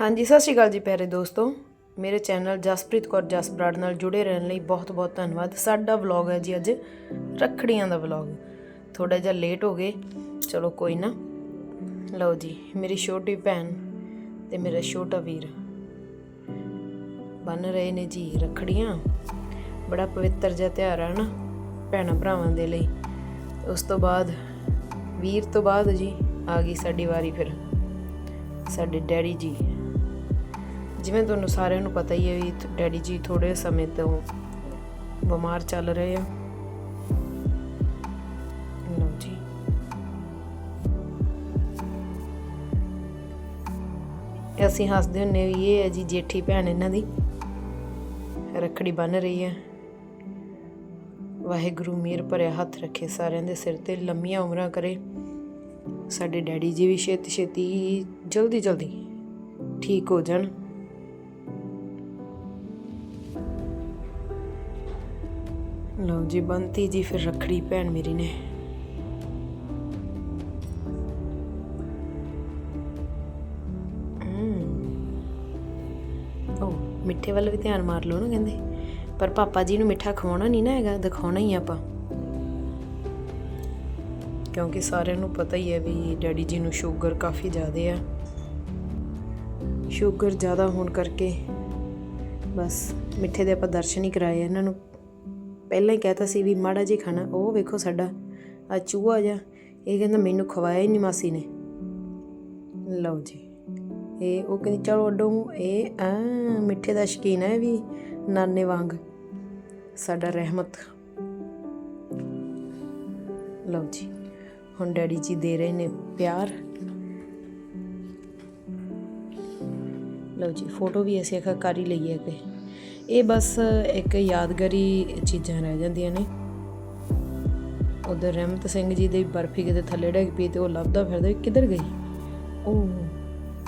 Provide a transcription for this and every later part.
ਹਾਂਜੀ, ਸਤਿ ਸ਼੍ਰੀ ਅਕਾਲ ਜੀ ਪਿਆਰੇ ਦੋਸਤੋ। ਮੇਰੇ ਚੈਨਲ ਜਸਪ੍ਰੀਤ ਕੌਰ ਜਸਬਰਾੜ ਨਾਲ ਜੁੜੇ ਰਹਿਣ ਲਈ ਬਹੁਤ-ਬਹੁਤ ਧੰਨਵਾਦ। ਸਾਡਾ ਵਲੌਗ ਹੈ ਜੀ ਅੱਜ ਰੱਖੜੀਆਂ ਦਾ ਵਲੌਗ। ਥੋੜਾ ਜਿਹਾ ਲੇਟ ਹੋ ਗਏ। ਚਲੋ ਕੋਈ ਨਾ। ਲਓ ਜੀ, ਮੇਰੀ ਛੋਟੀ ਭੈਣ ਤੇ ਮੇਰਾ ਛੋਟਾ ਵੀਰ ਬਨ ਰਹੇ ਨੇ ਜੀ ਰੱਖੜੀਆਂ। ਬੜਾ ਪਵਿੱਤਰ ਜਿਹਾ ਤਿਉਹਾਰ ਹੈ ਨਾ ਭੈਣਾਂ ਭਰਾਵਾਂ ਦੇ ਲਈ। ਉਸ ਤੋਂ ਬਾਅਦ, ਵੀਰ ਤੋਂ ਬਾਅਦ ਜੀ ਆ ਗਈ ਸਾਡੀ ਵਾਰੀ ਫਿਰ। ਸਾਡੇ ਡੈਡੀ ਜੀ। ਜਿਵੇਂ ਤੁਹਾਨੂੰ ਸਾਰਿਆਂ ਨੂੰ ਪਤਾ ਹੀ ਹੈ ਵੀ ਡੈਡੀ ਜੀ ਥੋੜੇ ਸਮੇਂ ਤੋਂ ਬਿਮਾਰ ਚੱਲ ਰਹੇ ਆ। ਲਓ ਜੀ। ਅਸੀਂ ਹੱਸਦੇ ਹੁੰਨੇ ਵੀ ਇਹ ਹੈ ਜੀ ਜੇਠੀ ਭੈਣ ਇਹਨਾਂ ਦੀ। ਰੱਖੜੀ ਬੰਨ ਰਹੀ ਹੈ। ਵਾਹਿਗੁਰੂ ਮਿਹਰ ਭਰਿਆ ਹੱਥ ਰੱਖੇ ਸਾਰਿਆਂ ਦੇ ਸਿਰ ਤੇ, ਲੰਮੀਆਂ ਉਮਰਾਂ ਕਰੇ। ਸਾਡੇ ਡੈਡੀ ਜੀ ਵੀ ਛੇਤੀ ਛੇਤੀ ਜਲਦੀ ਜਲਦੀ ਠੀਕ ਹੋ ਜਾਣ। ਲਓ ਜੀ, ਬੰਤੀ ਜੀ ਫਿਰ ਰੱਖੜੀ ਭੈਣ ਮੇਰੀ ਨੇ। ਉਹ ਮਿੱਠੇ ਵੱਲ ਵੀ ਧਿਆਨ ਮਾਰ ਲਓ ਨਾ ਕਹਿੰਦੇ। ਪਰ ਪਾਪਾ ਜੀ ਨੂੰ ਮਿੱਠਾ ਖਵਾਉਣਾ ਨਹੀਂ ਨਾ ਹੈਗਾ, ਦਿਖਾਉਣਾ ਹੀ ਆਪਾਂ। ਕਿਉਂਕਿ ਸਾਰਿਆਂ ਨੂੰ ਪਤਾ ਹੀ ਹੈ ਵੀ ਡੈਡੀ ਜੀ ਨੂੰ ਸ਼ੂਗਰ ਕਾਫੀ ਜ਼ਿਆਦਾ ਆ। ਸ਼ੂਗਰ ਜ਼ਿਆਦਾ ਹੋਣ ਕਰਕੇ ਬਸ ਮਿੱਠੇ ਦੇ ਆਪਾਂ ਦਰਸ਼ਨ ਹੀ ਕਰਾਏ ਇਹਨਾਂ ਨੂੰ ਪਹਿਲਾਂ ਹੀ ਕਹਿਤਾ ਸੀ ਵੀ ਮਾੜਾ ਜਿਹਾ ਖਾਣਾ, ਉਹ ਵੇਖੋ ਸਾਡਾ ਆ ਚੂਹਾ ਜਿਹਾ, ਇਹ ਕਹਿੰਦਾ ਮੈਨੂੰ ਖਵਾਇਆ ਹੀ ਨਹੀਂ ਮਾਸੀ ਨੇ। ਲਓ ਜੀ, ਇਹ ਉਹ ਕਹਿੰਦੀ, ਚਲੋ ਅੱਡੋ, ਇਹ ਆ ਮਿੱਠੇ ਦਾ ਸ਼ਕੀਨ ਹੈ ਵੀ, ਨਾਨੇ ਵਾਂਗ, ਸਾਡਾ ਰਹਿਮਤ। ਲਓ ਜੀ, ਹੁਣ ਡੈਡੀ ਜੀ ਦੇ ਰਹੇ ਨੇ ਪਿਆਰ। ਲਓ ਜੀ, ਫੋਟੋ ਵੀ ਅਸੀਂ ਆਖਾ ਕਰ ਹੀ ਲਈ ਹੈ ਕਿ ਇਹ ਬਸ ਇੱਕ ਯਾਦਗਾਰੀ ਚੀਜ਼ਾਂ ਰਹਿ ਜਾਂਦੀਆਂ ਨੇ। ਉਧਰ ਰਹਿਮਤ ਸਿੰਘ ਜੀ ਦੀ ਬਰਫੀ ਕਿਤੇ ਥੱਲੇ ਡਿੱਗ ਪਈ ਤੇ ਉਹ ਲੱਭਦਾ ਫਿਰਦਾ ਕਿੱਧਰ ਗਈ? ਉਹ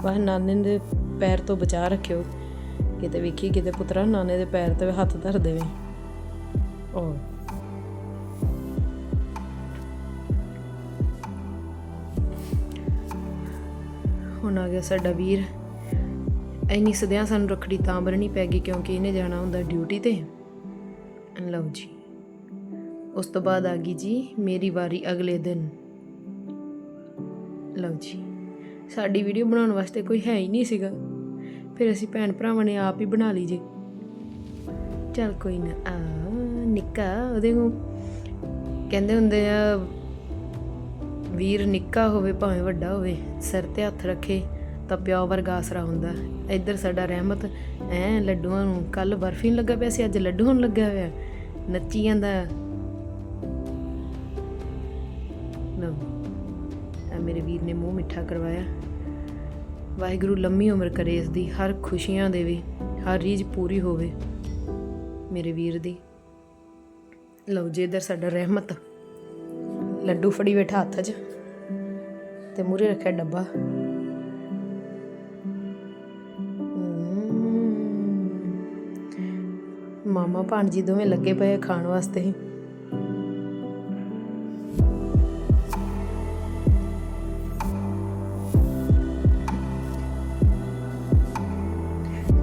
ਵਾਹ ਨਾਨੇ ਦੇ ਪੈਰ ਤੋਂ ਬਚਾ ਰੱਖਿਓ। ਕਿਤੇ ਵੇਖੀ, ਕਿਤੇ ਪੁੱਤਰਾ, ਨਾਨੇ ਦੇ ਪੈਰ ਤੇ ਹੱਥ ਧਰ ਦੇਵੇ। ਉਹ ਹੁਣ ਆ ਗਿਆ ਸਾਡਾ ਵੀਰ। ਇੰਨੀ ਸਦਿਆਂ ਸਾਨੂੰ ਰੱਖੜੀ ਤਾਂ ਬੰਨਣੀ ਪੈ ਗਈ ਕਿਉਂਕਿ ਇਹਨੇ ਜਾਣਾ ਹੁੰਦਾ ਡਿਊਟੀ ਤੇ। ਲਓ ਜੀ, ਉਸ ਤੋਂ ਬਾਅਦ ਆ ਗਈ ਜੀ ਮੇਰੀ ਵਾਰੀ ਅਗਲੇ ਦਿਨ। ਲਓ ਜੀ, ਸਾਡੀ ਵੀਡੀਓ ਬਣਾਉਣ ਵਾਸਤੇ ਕੋਈ ਹੈ ਹੀ ਨਹੀਂ ਸੀਗਾ। ਫਿਰ ਅਸੀਂ ਭੈਣ ਭਰਾਵਾਂ ਨੇ ਆਪ ਹੀ ਬਣਾ ਲਈ ਜੀ। ਚੱਲ ਕੋਈ ਨਾ, ਆ ਨਿੱਕਾ, ਉਹਦੇ ਨੂੰ ਕਹਿੰਦੇ ਹੁੰਦੇ ਆ, ਵੀਰ ਨਿੱਕਾ ਹੋਵੇ ਭਾਵੇਂ ਵੱਡਾ ਹੋਵੇ, ਸਿਰ ਤੇ ਹੱਥ ਰੱਖੇ। ਤਾਂ ਪਿਓ ਵਰਗਾ ਆਸਰਾ ਹੁੰਦਾ। ਇੱਧਰ ਸਾਡਾ ਰਹਿਮਤ, ਐ ਲੱਡੂਆਂ ਨੂੰ ਕੱਲ ਬਰਫੀ ਨੂੰ ਲੱਗਾ ਪਿਆ ਸੀ, ਅੱਜ ਲੱਡੂ ਨੂੰ ਲੱਗਾ ਹੋਇਆ। ਨੱਚੀ ਜਾਂਦਾ। ਲਓ ਆ ਮੇਰੇ ਵੀਰ ਨੇ ਮੂੰਹ ਮਿੱਠਾ ਕਰਵਾਇਆ। ਵਾਹਿਗੁਰੂ ਲੰਮੀ ਉਮਰ ਕਰੇ ਇਸ ਦੀ, ਹਰ ਖੁਸ਼ੀਆਂ ਦੇਵੇ, ਹਰ ਰੀਝ ਪੂਰੀ ਹੋਵੇ ਮੇਰੇ ਵੀਰ ਦੀ। ਲਓ ਜੀ, ਇੱਧਰ ਸਾਡਾ ਰਹਿਮਤ। ਲੱਡੂ ਫੜੀ ਬੈਠਾ ਹੱਥ 'ਚ ਤੇ ਮੂਰੇ ਰੱਖਿਆ ਡੱਬਾ। ਮਾਮਾ ਭਾਣਜੀ ਦੋਵੇਂ ਲੱਗੇ ਪਏ ਖਾਣ ਵਾਸਤੇ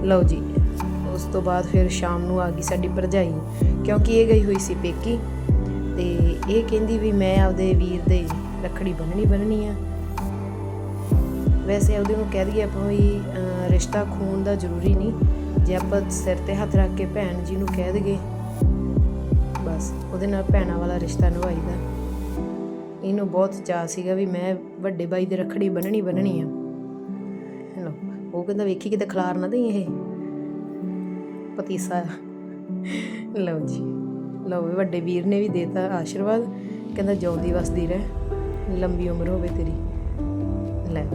ਲਓ ਜੀ ਉਸ ਤੋਂ ਬਾਅਦ ਫਿਰ ਸ਼ਾਮ ਨੂੰ ਆ ਗਈ ਸਾਡੀ ਭਰਜਾਈ ਕਿਉਂਕਿ ਇਹ ਗਈ ਹੋਈ ਸੀ ਪੇਕੀ। ਤੇ ਇਹ ਕਹਿੰਦੀ ਵੀ ਮੈਂ ਆਪਦੇ ਵੀਰ ਦੇ ਰੱਖੜੀ ਬੰਨਣੀ ਬੰਨਣੀ ਆ। ਵੈਸੇ ਉਹਦੇ ਨੂੰ ਕਹਿ ਦਈਏ ਆਪਾਂ ਵੀ ਅਹ, ਰਿਸ਼ਤਾ ਖੂਨ ਦਾ ਜ਼ਰੂਰੀ ਨਹੀਂ। ਜੇ ਆਪਾਂ ਸਿਰ ਤੇ ਹੱਥ ਰੱਖ ਕੇ ਭੈਣ ਜੀ ਨੂੰ ਕਹਿ ਦਈਏ, ਬਸ ਉਹਦੇ ਨਾਲ ਭੈਣਾਂ ਵਾਲਾ ਰਿਸ਼ਤਾ ਨਿਭਾਈਦਾ। ਇਹਨੂੰ ਬਹੁਤ ਚਾਅ ਸੀਗਾ ਵੀ ਮੈਂ ਵੱਡੇ ਬਾਈ ਦੇ ਰੱਖੜੀ ਬੰਨਣੀ ਬੰਨਣੀ ਆ। ਲਓ ਉਹ ਕਹਿੰਦਾ ਵੇਖੀ ਕਿਤੇ ਖਲਾਰ ਨਾ ਦੇਈ ਇਹ। ਪਤੀਸਾ ਲਓ ਜੀ, ਲਓ ਵੱਡੇ ਵੀਰ ਨੇ ਵੀ ਦੇਤਾ ਆਸ਼ੀਰਵਾਦ, ਕਹਿੰਦਾ ਜਿਉਂਦੀ ਵਸਦੀ ਰਹਿ, ਲੰਬੀ ਉਮਰ ਹੋਵੇ ਤੇਰੀ। ਲੈ,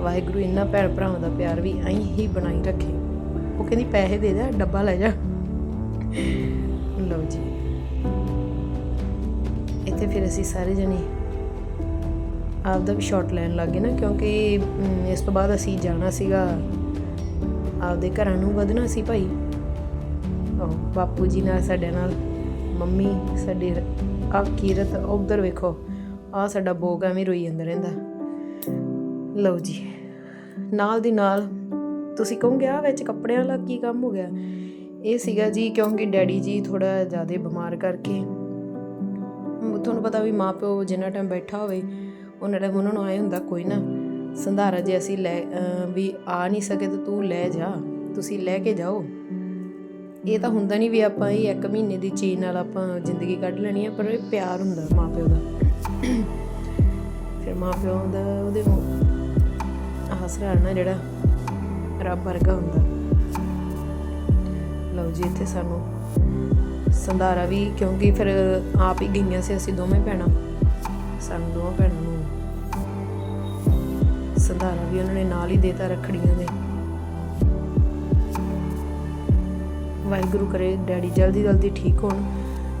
ਵਾਹਿਗੁਰੂ, ਇੰਨਾ ਭੈਣ ਭਰਾਵਾਂ ਦਾ ਪਿਆਰ ਵੀ ਐਂ ਹੀ ਬਣਾਈ ਰੱਖੇ। ਉਹ ਕਹਿੰਦੀ ਪੈਸੇ ਦੇ ਦੇ, ਡੱਬਾ ਲੈ ਜਾ। ਲਓ ਜੀ। ਇੱਥੇ ਫਿਰ ਅਸੀਂ ਸਾਰੇ ਜਣੇ ਆਪਦਾ ਵੀ ਸ਼ਾਟ ਲੈਣ ਲੱਗ ਗਏ ਨਾ, ਕਿਉਂਕਿ ਇਸ ਤੋਂ ਬਾਅਦ ਅਸੀਂ ਜਾਣਾ ਸੀਗਾ ਆਪਦੇ ਘਰਾਂ ਨੂੰ ਵਧਣਾ ਸੀ ਭਾਈ। ਉਹ ਬਾਪੂ ਜੀ ਨਾਲ ਸਾਡੇ ਨਾਲ, ਮੰਮੀ, ਸਾਡੇ ਆ ਕੀਰਤ ਉਧਰ ਵੇਖੋ ਆ ਸਾਡਾ ਬੋਗ ਐਵੇਂ ਰੋਈ ਜਾਂਦਾ ਰਹਿੰਦਾ। ਲਓ ਜੀ। ਨਾਲ ਦੀ ਨਾਲ ਤੁਸੀਂ ਕਹੋਗੇ ਆ ਵਿੱਚ ਕੱਪੜਿਆਂ ਵਾਲਾ ਕੀ ਕੰਮ ਹੋ ਗਿਆ? ਇਹ ਸੀਗਾ ਜੀ ਕਿਉਂਕਿ ਡੈਡੀ ਜੀ ਥੋੜਾ ਜ਼ਿਆਦਾ ਬਿਮਾਰ ਕਰਕੇ। ਤੁਹਾਨੂੰ ਪਤਾ ਵੀ ਮਾਪਿਓ ਜਿੰਨਾ ਟਾਈਮ ਬੈਠਾ ਹੋਵੇ, ਉਹਨਾਂ ਟਾਈਮ ਉਹਨਾਂ ਨੂੰ ਆਏ ਹੁੰਦਾ, ਕੋਈ ਨਾ, ਸੰਧਾਰਾ ਜੇ ਅਸੀਂ ਲੈ ਵੀ ਆ ਨਹੀਂ ਸਕੇ ਤਾਂ ਤੂੰ ਲੈ ਜਾ, ਤੁਸੀਂ ਲੈ ਕੇ ਜਾਓ। ਇਹ ਤਾਂ ਹੁੰਦਾ ਨਹੀਂ ਵੀ ਆਪਾਂ ਇਹ ਇੱਕ ਮਹੀਨੇ ਦੀ ਚੀਜ਼ ਨਾਲ ਆਪਾਂ ਜ਼ਿੰਦਗੀ ਕੱਢ ਲੈਣੀ ਹੈ ਪਰ ਇਹ ਪਿਆਰ ਹੁੰਦਾ ਮਾਪਿਓ ਦਾ। ਫਿਰ ਮਾਪਿਓ ਦਾ ਉਹਦੇ ਆਸਰਾ ਨਾ ਜਿਹੜਾ ਰੱਬ ਵਰਗਾ ਹੁੰਦਾ। ਲਓ ਜੀ, ਇੱਥੇ ਸਾਨੂੰ ਸੰਧਾਰਾ ਵੀ, ਕਿਉਂਕਿ ਫਿਰ ਆਪ ਹੀ ਗਈਆਂ ਸੀ ਅਸੀਂ ਦੋਵੇਂ ਭੈਣਾਂ। ਸਾਨੂੰ ਦੋਵਾਂ ਭੈਣਾਂ ਨੂੰ ਸੰਧਾਰਾ ਵੀ ਉਹਨਾਂ ਨੇ ਨਾਲ ਹੀ ਦੇਤਾ ਰੱਖੜੀਆਂ ਦੇ। ਵਾਹਿਗੁਰੂ ਕਰੇ, ਡੈਡੀ ਜਲਦੀ ਜਲਦੀ ਠੀਕ ਹੋਣ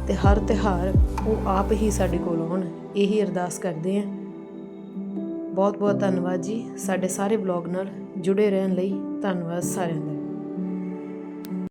ਤੇ ਹਰ ਤਿਹਾਰ ਉਹ ਆਪ ਹੀ ਸਾਡੇ ਕੋਲ ਆਉਣ। ਇਹੀ ਅਰਦਾਸ ਕਰਦੇ ਆਂ ਬਹੁਤ ਬਹੁਤ ਧੰਨਵਾਦ ਜੀ ਸਾਡੇ ਸਾਰੇ ਵਲੌਗ ਨਾਲ। ਜੁੜੇ ਰਹਿਣ ਲਈ ਧੰਨਵਾਦ ਸਾਰਿਆਂ ਦਾ।